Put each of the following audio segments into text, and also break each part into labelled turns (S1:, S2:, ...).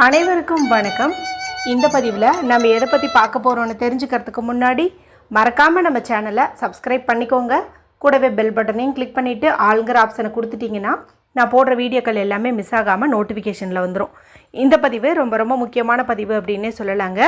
S1: அனைவருக்கும் வணக்கம். இந்த பதிவில் நம்ம எதை பற்றி பார்க்க போகிறோம்னு தெரிஞ்சுக்கிறதுக்கு முன்னாடி மறக்காமல் நம்ம சேனலை சப்ஸ்கிரைப் பண்ணிக்கோங்க. கூடவே பெல் பட்டனையும் கிளிக் பண்ணிவிட்டு ஆளுங்கிற ஆப்ஷனை கொடுத்துட்டிங்கன்னா நான் போடுற வீடியோக்கள் எல்லாமே மிஸ் ஆகாமல் நோட்டிஃபிகேஷனில் வந்துடும் இந்த பதிவு ரொம்ப ரொம்ப முக்கியமான பதிவு அப்படின்னே சொல்லலாங்க.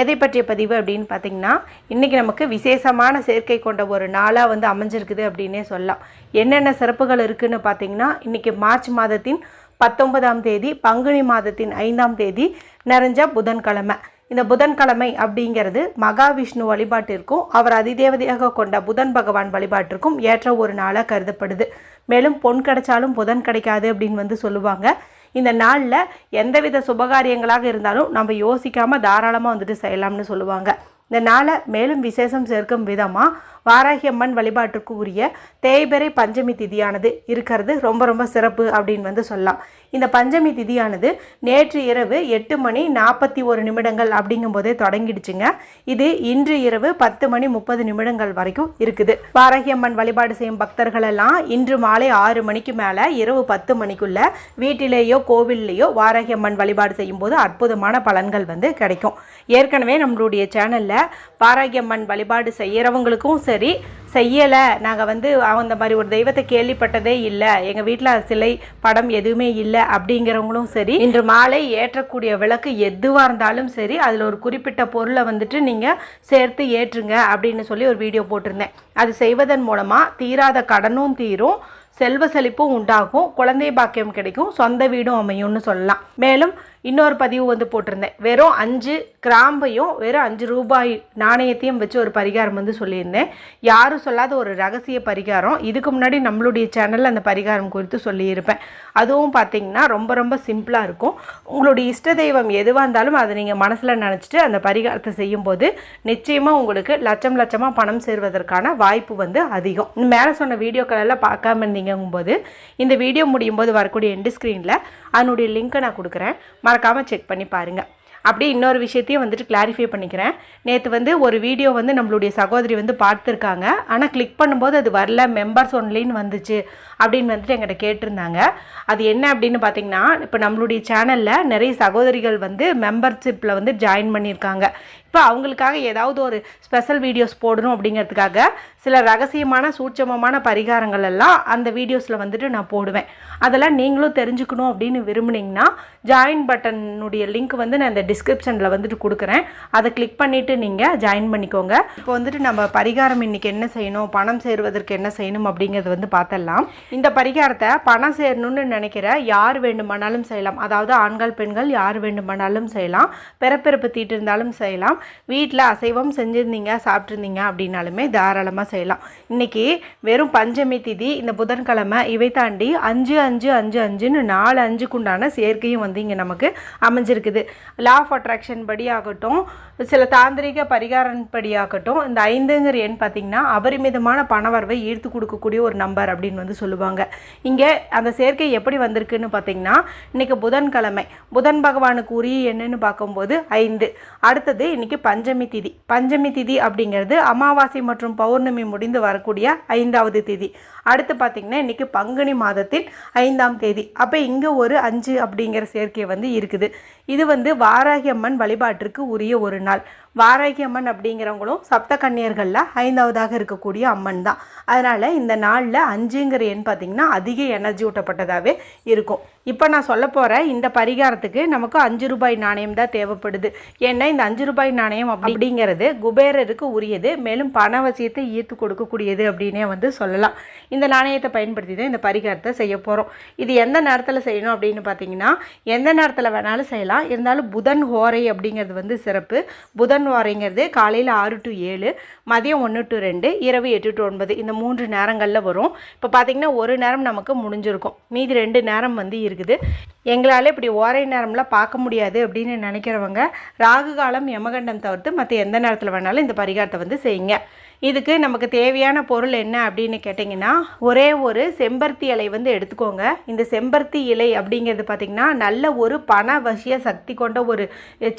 S1: எதை பற்றிய பதிவு அப்படின்னு பார்த்தீங்கன்னா இன்றைக்கி நமக்கு விசேஷமான சேர்க்கை கொண்ட ஒரு நாளாக வந்து அமைஞ்சிருக்குது அப்படின்னே சொல்லலாம். என்னென்ன சிறப்புகள் இருக்குதுன்னு பார்த்தீங்கன்னா இன்றைக்கி மார்ச் மாதத்தின் பத்தொன்பதாம் தேதி பங்குனி மாதத்தின் ஐந்தாம் தேதி நிறைஞ்ச புதன்கிழமை. இந்த புதன்கிழமை அப்படிங்கிறது மகாவிஷ்ணு வழிபாட்டிற்கும் அவர் அதிதேவதையாக கொண்ட புதன் பகவான் வழிபாட்டிற்கும் ஏற்ற ஒரு நாளாக கருதப்படுது. மேலும் பொன் கிடைச்சாலும் புதன் கிடைக்காது அப்படின்னு வந்து சொல்லுவாங்க. இந்த நாளில் எந்தவித சுபகாரியங்களாக இருந்தாலும் நம்ம யோசிக்காமல் தாராளமாக வந்துட்டு செய்யலாம்னு சொல்லுவாங்க. இந்த நாளை மேலும் விசேஷம் சேர்க்கும் விதமாக வாராகி அம்மன் வழிபாட்டுக்கு உரிய தேய்பிறை பஞ்சமி திதியானது இருக்கிறது. ரொம்ப ரொம்ப சிறப்பு அப்படின்னு வந்து சொல்லலாம். இந்த பஞ்சமி திதியானது நேற்று இரவு எட்டு மணி நாற்பத்தி ஒரு நிமிடங்கள் அப்படிங்கும்போதே தொடங்கிடுச்சுங்க. இது இன்று இரவு பத்து மணி முப்பது நிமிடங்கள் வரைக்கும் இருக்குது. பாரகியம்மன் வழிபாடு செய்யும் பக்தர்கள் எல்லாம் இன்று மாலை ஆறு மணிக்கு மேலே இரவு பத்து மணிக்குள்ள வீட்டிலேயோ கோவில்லையோ வாரகியம்மன் வழிபாடு வழிபாடு செய்யும்போது அற்புதமான பலன்கள் வந்து கிடைக்கும். ஏற்கனவே நம்மளுடைய சேனலில் பாரகியம்மன் வழிபாடு செய்கிறவங்களுக்கும் சரி செய்யலை. நாங்கள் வந்து அந்த மாதிரி ஒரு தெய்வத்தை கேள்விப்பட்டதே இல்லை. எங்கள் வீட்டில் சிலை படம் எதுவுமே இல்லை. அப்படிங்கிறவங்களும் சரி இன்று மாலை ஏற்றக்கூடிய விளக்கு எதுவாக இருந்தாலும் சரி அதில் ஒரு குறிப்பிட்ட பொருளை வந்துட்டு நீங்கள் சேர்த்து ஏற்றுங்க அப்படின்னு சொல்லி ஒரு வீடியோ போட்டிருந்தேன். அது செய்வதன் மூலமாக தீராத கடனும் தீரும் செல்வ செழிப்பும் உண்டாகும் குழந்தை பாக்கியம் கிடைக்கும் சொந்த வீடும் அமையும்னு சொல்லலாம். மேலும் இன்னொரு பதிவு வந்து போட்டிருந்தேன். வெறும் அஞ்சு கிராம்பையும் வெறும் அஞ்சு ரூபாய் நாணயத்தையும் வச்சு ஒரு பரிகாரம் வந்து சொல்லியிருந்தேன். யாரும் சொல்லாத ஒரு ரகசிய பரிகாரம். இதுக்கு முன்னாடி நம்மளுடைய சேனலில் அந்த பரிகாரம் குறித்து சொல்லியிருப்பேன். அதுவும் பார்த்தீங்கன்னா ரொம்ப ரொம்ப சிம்பிளாக இருக்கும். உங்களுடைய இஷ்ட தெய்வம் எதுவாக இருந்தாலும் அதை நீங்கள் மனசில் நினச்சிட்டு அந்த பரிகாரத்தை செய்யும்போது நிச்சயமாக உங்களுக்கு லட்சம் லட்சமாக பணம் சேர்வதற்கான வாய்ப்பு வந்து அதிகம். மேலே சொன்ன வீடியோக்களெல்லாம் பார்க்காம இருந்தீங்கும்போது இந்த வீடியோ முடியும் போது வரக்கூடிய எண்டு ஸ்க்ரீனில் அதனுடைய லிங்க்கை நான் கொடுக்குறேன். மறக்காமல் செக் பண்ணி பாருங்கள் அப்படியே இன்னொரு விஷயத்தையும் வந்துட்டு கிளாரிஃபை பண்ணிக்கிறேன். நேற்று வந்து ஒரு வீடியோ வந்து நம்மளுடைய சகோதரி வந்து பார்த்துருக்காங்க. ஆனால் கிளிக் பண்ணும்போது அது வரல மெம்பர்ஸ் ஒன்லின்னு வந்துச்சு அப்படின்னு வந்துட்டு எங்கிட்ட கேட்டிருந்தாங்க. அது என்ன அப்படின்னு பார்த்தீங்கன்னா இப்போ நம்மளுடைய சேனலில் நிறைய சகோதரிகள் வந்து மெம்பர்ஷிப்பில் வந்து ஜாயின் பண்ணியிருக்காங்க. இப்போ அவங்களுக்காக ஏதாவது ஒரு ஸ்பெஷல் வீடியோஸ் போடணும் அப்படிங்கிறதுக்காக சில ரகசியமான சூட்சமமான பரிகாரங்கள் எல்லாம் அந்த வீடியோஸில் வந்துட்டு நான் போடுவேன். அதெல்லாம் நீங்களும் தெரிஞ்சுக்கணும் அப்படின்னு விரும்புனீங்கன்னா ஜாயின் பட்டனுடைய லிங்க் வந்து நான் இந்த டிஸ்கிரிப்ஷனில் வந்துட்டு கொடுக்குறேன். அதை கிளிக் பண்ணிவிட்டு நீங்கள் ஜாயின் பண்ணிக்கோங்க. இப்போ வந்துட்டு நம்ம பரிகாரம் இன்றைக்கி என்ன செய்யணும் பணம் சேருவதற்கு என்ன செய்யணும் அப்படிங்கிறது வந்து பார்த்தலாம் இந்த பரிகாரத்தை பணம் சேரணும்னு நினைக்கிற யார் வேண்டுமானாலும் செய்யலாம். அதாவது ஆண்கள் பெண்கள் யார் வேண்டுமானாலும் செய்யலாம். பிறப்பிறப்பு தீட்டு இருந்தாலும் செய்யலாம். வீட்டில் அசைவம் செஞ்சுருந்தீங்க சாப்பிட்ருந்தீங்க அப்படின்னாலுமே தாராளமாக செய்யலாம். இன்றைக்கி வெறும் பஞ்சமி திதி இந்த புதன்கிழமை இவை தாண்டி அஞ்சு அஞ்சு அஞ்சு அஞ்சுன்னு நாலு அஞ்சுக்குண்டான சேர்க்கையும் வந்து இங்கே நமக்கு அமைஞ்சிருக்குது. லா ஆஃப் அட்ராக்ஷன் படி ஆகட்டும் சில தாந்திரிக பரிகாரம் படி ஆகட்டும் இந்த ஐந்துங்கிற எண் பார்த்திங்கன்னா அபரிமிதமான பணவரவை ஈர்த்து கொடுக்கக்கூடிய ஒரு நம்பர் அப்படின்னு வந்து சொல்லுவாங்க. இங்கே அந்த சேர்க்கை எப்படி வந்திருக்குன்னு பார்த்தீங்கன்னா இன்றைக்கி புதன்கிழமை புதன் பகவானுக்கு உரிய என்னன்னு பார்க்கும்போது ஐந்து. அடுத்தது இன்றைக்கி பஞ்சமி திதி. பஞ்சமி திதி அப்படிங்கிறது அமாவாசை மற்றும் பௌர்ணமி முடிந்து வரக்கூடிய ஐந்தாவது திதி. அடுத்து பார்த்திங்கன்னா இன்றைக்கி பங்குனி மாதத்தில் ஐந்தாம் தேதி. அப்போ இங்கே ஒரு அஞ்சு அப்படிங்கிற சேர்க்கை வந்து இருக்குது. இது வந்து வாராகி அம்மன் வழிபாட்டிற்கு உரிய ஒரு நாள். வாராகி அம்மன் அப்படிங்கிறவங்களும் சப்த கன்னியர்களில் ஐந்தாவதாக இருக்கக்கூடிய அம்மன் தான். அதனால் இந்த நாளில் அஞ்சுங்கிற எண் பார்த்திங்கன்னா அதிக எனர்ஜி ஊட்டப்பட்டதாகவே இருக்கும். இப்போ நான் சொல்ல போகிற இந்த பரிகாரத்துக்கு நமக்கு அஞ்சு ரூபாய் நாணயம் தான் தேவைப்படுது. ஏன்னா இந்த அஞ்சு ரூபாய் நாணயம் அப்படிங்கிறது குபேரருக்கு உரியது. மேலும் பணவசியத்தை ஈர்த்து கொடுக்கக்கூடியது அப்படின்னே வந்து சொல்லலாம். இந்த நாணயத்தை பயன்படுத்தி தான் இந்த பரிகாரத்தை செய்ய போகிறோம் இது எந்த நேரத்தில் செய்யணும் அப்படின்னு பார்த்தீங்கன்னா எந்த நேரத்தில் வேணாலும் செய்யலாம். இருந்தாலும் புதன் ஹோரை அப்படிங்கிறது வந்து சிறப்பு. புதன் ஓரைங்கிறது காலையில் ஆறு டு ஏழு மதியம் ஒன்று டு ரெண்டு இரவு எட்டு டு ஒன்பது. இந்த மூன்று நேரங்களில் வரும். இப்போ பார்த்திங்கன்னா ஒரு நேரம் நமக்கு முடிஞ்சிருக்கும். மீதி ரெண்டு நேரம் வந்து இருக்குது. எங்களால் இப்படி ஓரை நேரம்லாம் பார்க்க முடியாது அப்படின்னு நினைக்கிறவங்க ராகு காலம் யமகண்டம் தவிர்த்து மற்ற எந்த நேரத்தில் வேணாலும் இந்த பரிகாரத்தை வந்து செய்யுங்க. இதுக்கு நமக்கு தேவையான பொருள் என்ன அப்படின்னு கேட்டிங்கன்னா ஒரே ஒரு செம்பருத்தி இலை வந்து எடுத்துக்கோங்க. இந்த செம்பருத்தி இலை அப்படிங்கிறது பார்த்திங்கன்னா நல்ல ஒரு பணவசிய சக்தி கொண்ட ஒரு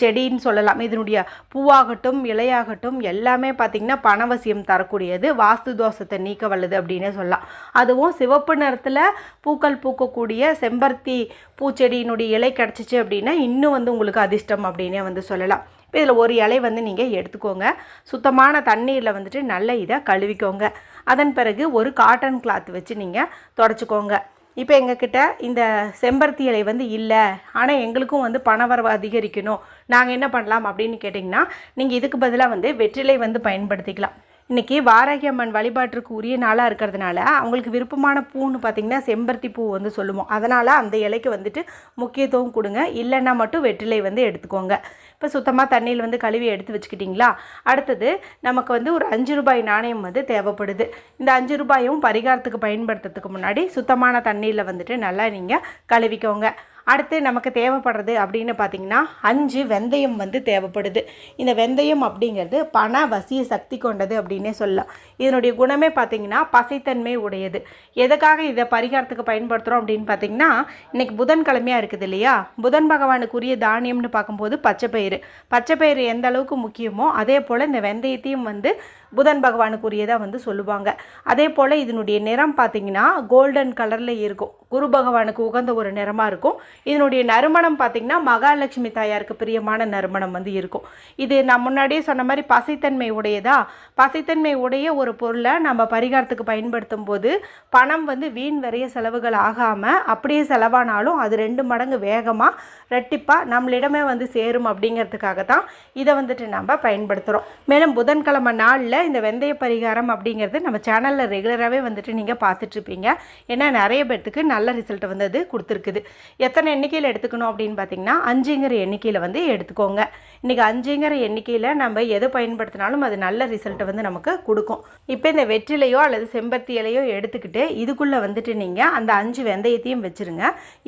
S1: செடின்னு சொல்லலாம். இதனுடைய பூவாகட்டும் இலையாகட்டும் எல்லாமே பார்த்திங்கன்னா பணவசியம் தரக்கூடியது. வாஸ்து தோஷத்தை நீக்க வல்லது அப்படின்னே சொல்லலாம். அதுவும் சிவப்பு நிறத்தில் பூக்கள் பூக்கக்கூடிய செம்பருத்தி பூச்செடியினுடைய இலை கிடச்சிச்சு அப்படின்னா இன்னும் வந்து உங்களுக்கு அதிர்ஷ்டம் அப்படின்னே வந்து சொல்லலாம். இப்போ இதில் ஒரு இலை வந்து நீங்கள் எடுத்துக்கோங்க. சுத்தமான தண்ணீரில் வந்துட்டு நல்ல இதை கழுவிக்கோங்க. அதன் பிறகு ஒரு காட்டன் கிளாத் வச்சு நீங்கள் தொடச்சிக்கோங்க. இப்போ எங்ககிட்ட இந்த செம்பருத்தி இலை வந்து இல்லை. ஆனால் எங்களுக்கும் வந்து பணவரவு அதிகரிக்கணும். நாங்கள் என்ன பண்ணலாம் அப்படின்னு கேட்டிங்கன்னா நீங்கள் இதுக்கு பதிலாக வந்து வெற்றிலை வந்து பயன்படுத்திக்கலாம். இன்றைக்கி வாராகி அம்மன் வழிபாட்டிற்கு உரிய நாளாக இருக்கிறதுனால அவங்களுக்கு விருப்பமான பூன்னு பார்த்திங்கன்னா செம்பருத்தி பூ வந்து சொல்லுவோம். அதனால் அந்த இலைக்கு வந்துட்டு முக்கியத்துவம் கொடுங்க. இல்லைன்னா மட்டும் வெற்றிலை வந்து எடுத்துக்கோங்க. இப்போ சுத்தமாக தண்ணியில் வந்து கழுவி எடுத்து வச்சுக்கிட்டிங்களா? அடுத்தது நமக்கு வந்து ஒரு அஞ்சு ரூபாய் நாணயம் வந்து தேவைப்படுது. இந்த அஞ்சு ரூபாயும் பரிகாரத்துக்கு பயன்படுத்துறதுக்கு முன்னாடி சுத்தமான தண்ணியில் வந்துட்டு நல்லா நீங்கள் கழுவிக்கோங்க. அடுத்து நமக்கு தேவைப்படுறது அப்படின்னு பார்த்திங்கன்னா அஞ்சு வெந்தயம் வந்து தேவைப்படுது. இந்த வெந்தயம் அப்படிங்கிறது பண வசிய சக்தி கொண்டது அப்படின்னே சொல்லலாம். இதனுடைய குணமே பார்த்திங்கன்னா பசைத்தன்மை உடையது. எதுக்காக இதை பரிகாரத்துக்கு பயன்படுத்துகிறோம் அப்படின்னு பார்த்திங்கன்னா இன்றைக்கி புதன்கிழமையாக இருக்குது இல்லையா? புதன் பகவானுக்குரிய தானியம்னு பார்க்கும்போது பச்சைப்பயிறு. பச்சைப்பயிறு எந்த அளவுக்கு முக்கியமோ அதே போல் இந்த வெந்தயத்தையும் வந்து புதன் பகவானுக்குரியதாக வந்து சொல்லுவாங்க. அதே போல் இதனுடைய நிறம் பார்த்திங்கன்னா கோல்டன் கலரில் இருக்கும். குரு பகவானுக்கு உகந்த ஒரு நிறமாக இருக்கும். இதனுடைய நறுமணம் பார்த்திங்கன்னா மகாலட்சுமி தாயாருக்கு பிரியமான நறுமணம் வந்து இருக்கும். இது நான் முன்னாடியே சொன்ன மாதிரி பசைத்தன்மை உடையதா? பசைத்தன்மை உடைய ஒரு பொருளை நம்ம பரிகாரத்துக்கு பயன்படுத்தும் போது பணம் வந்து வீண் வரைய செலவுகள் ஆகாமல் அப்படியே செலவானாலும் அது ரெண்டு மடங்கு வேகமாக ரெட்டிப்பாக நம்மளிடமே வந்து சேரும் அப்படிங்கிறதுக்காக தான் இதை வந்துட்டு நம்ம பயன்படுத்துகிறோம் மேலும் புதன்கிழமை நாளில் இந்த வெந்தய பரிகாரம் அப்படிங்கிறது நம்ம சேனலில் ரெகுலராகவே வந்துட்டு நீங்கள் பார்த்துட்ருப்பீங்க. ஏன்னா நிறைய பேர்த்துக்கு நல்ல ரிசல்ட் வந்து அது கொடுத்துருக்குது. எத்தனை எண்ணிக்கையில் எடுத்துக்கணும் அப்படின்னு பார்த்தீங்கன்னா அஞ்சுங்கிற எண்ணிக்கையில் வந்து எடுத்துக்கோங்க. இன்றைக்கி அஞ்சுங்கிற எண்ணிக்கையில் நம்ம எதை பயன்படுத்தினாலும் அது நல்ல ரிசல்ட்டை வந்து நமக்கு கொடுக்கும். இப்போ இந்த வெற்றிலையோ அல்லது செம்பருத்தி இலையோ எடுத்துக்கிட்டு இதுக்குள்ளே வந்துட்டு நீங்கள் அந்த அஞ்சு வெந்தயத்தையும் வச்சுருங்க.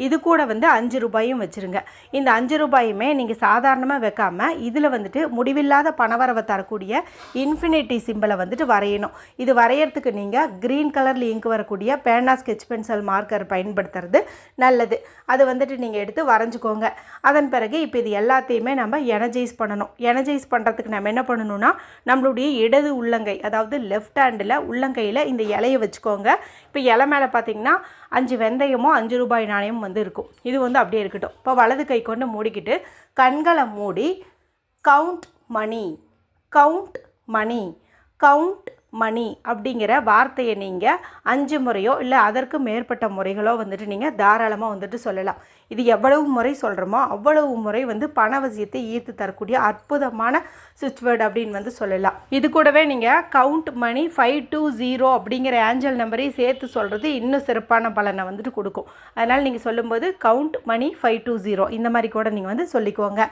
S1: இது கூட வந்து அஞ்சு ரூபாயும் வச்சுருங்க. இந்த அஞ்சு ரூபாயுமே நீங்கள் சாதாரணமாக வைக்காமல் இதில் வந்துட்டு முடிவில்லாத பணவரவை தரக்கூடிய இன்ஃபினிட்டி சிம்பிளை வந்துட்டு வரையணும். இது வரைகிறதுக்கு நீங்கள் க்ரீன் கலரில் இங்க் வரக்கூடிய பேனா ஸ்கெச் பென்சில் மார்க்கர் பயன்படுத்துறது நல்லது. அது வந்துட்டு நீங்கள் எடுத்து வரைஞ்சிக்கோங்க. அதன் பிறகு இப்போ இது எல்லாத்தையுமே நம்ம எனர்ஜைஸ் பண்ணணும். எனர்ஜைஸ் பண்ணுறதுக்கு நம்ம என்ன பண்ணணும்னா நம்மளுடைய இடது உள்ளங்கை அதாவது லெஃப்ட் ஹேண்டில் உள்ளங்கையில் இந்த இலையை வச்சுக்கோங்க. இப்போ இலை மேலே பார்த்தீங்கன்னா அஞ்சு வெந்தயமும் அஞ்சு ரூபாய் நாணயமும் வந்து இருக்கும். இது வந்து அப்படியே இருக்கட்டும். இப்போ வலது கை கொண்டு மூடிக்கிட்டு கண்களை மூடி count money count money count money அப்படிங்கிற வார்த்தையை நீங்கள் அஞ்சு முறையோ இல்லை அதற்கு மேற்பட்ட முறைகளோ வந்துட்டு நீங்கள் தாராளமாக வந்துட்டு சொல்லலாம். இது எவ்வளவு முறை சொல்கிறோமோ அவ்வளவு முறை வந்து பணவசியத்தை ஈர்த்து தரக்கூடிய அற்புதமான சுவிட்ச் வேர்டு அப்படின்னு வந்து சொல்லலாம். இது கூடவே நீங்கள் count money five two zero அப்படிங்கிற ஏஞ்சல் நம்பரையும் சேர்த்து சொல்கிறது இன்னும் சிறப்பான பலனை வந்துட்டு கொடுக்கும். அதனால் நீங்கள் சொல்லும்போது count money five two zero இந்த மாதிரி கூட நீங்கள் வந்து சொல்லிக்கோங்க.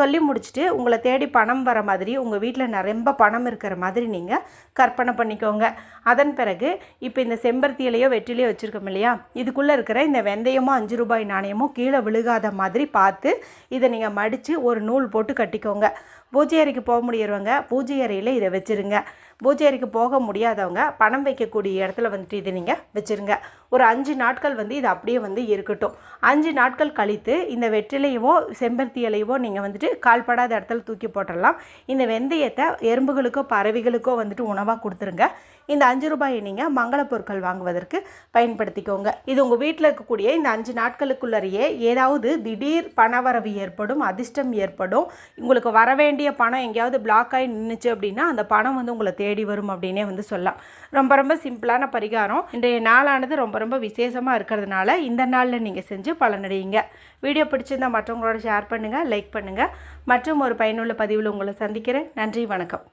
S1: சொல்லி முடிச்சுட்டு உங்களை தேடி பணம் வர மாதிரி உங்கள் வீட்டில் ரொம்ப பணம் இருக்கிற மாதிரி நீங்கள் கற்பனை பண்ணிக்கோங்க. அதன் பிறகு இப்போ இந்த செம்பருத்தி இலையோ வெற்றிலையோ வச்சுருக்கோம் இல்லையா? இதுக்குள்ளே இருக்கிற இந்த வெந்தயமோ அஞ்சு ரூபாய் நாணயமோ கீழே விழுகாத மாதிரி பார்த்து இதை நீங்கள் மடித்து ஒரு நூல் போட்டு கட்டிக்கோங்க. பூஜை அறைக்கு போக முடியறவங்க பூஜை அறையில் இதை வச்சுருங்க. பூஜை அறைக்கு போக முடியாதவங்க பணம் வைக்கக்கூடிய இடத்துல வந்துட்டு இதை நீங்கள் வச்சுருங்க. ஒரு அஞ்சு நாட்கள் வந்து இது அப்படியே வந்து இருக்கட்டும். அஞ்சு நாட்கள் கழித்து இந்த வெற்றிலையவோ செம்பருத்தி இலையவோ நீங்கள் வந்துட்டு கால்படாத இடத்துல தூக்கி போட்டுடலாம் இந்த வெந்தயத்தை எறும்புகளுக்கோ பறவைகளுக்கோ வந்துட்டு உணவாக கொடுத்துருங்க. இந்த அஞ்சு ரூபாயை நீங்கள் மங்கள பொருட்கள் வாங்குவதற்கு பயன்படுத்திக்கோங்க. இது உங்கள் வீட்டில் இருக்கக்கூடிய இந்த அஞ்சு நாட்களுக்குள்ளேயே ஏதாவது திடீர் பணவரவு ஏற்படும் அதிர்ஷ்டம் ஏற்படும் உங்களுக்கு வர வேண்டிய பணம் எங்கேயாவது பிளாக் ஆகி நின்றுச்சு அப்படின்னா அந்த பணம் வந்து உங்களை தேடி வரும் அப்படின்னே வந்து சொல்லலாம். ரொம்ப ரொம்ப சிம்பிளான பரிகாரம். இன்றைய நாளானது ரொம்ப ரொம்ப விசேஷமாக இருக்கிறதுனால இந்த நாளில் நீங்கள் செஞ்சு பலனடையுங்க. வீடியோ பிடிச்சிருந்தால் மற்றவங்களோட ஷேர் பண்ணுங்கள் லைக் பண்ணுங்கள் மற்றும் ஒரு பயனுள்ள பதிவில் உங்களை சந்திக்கிறேன். நன்றி வணக்கம்.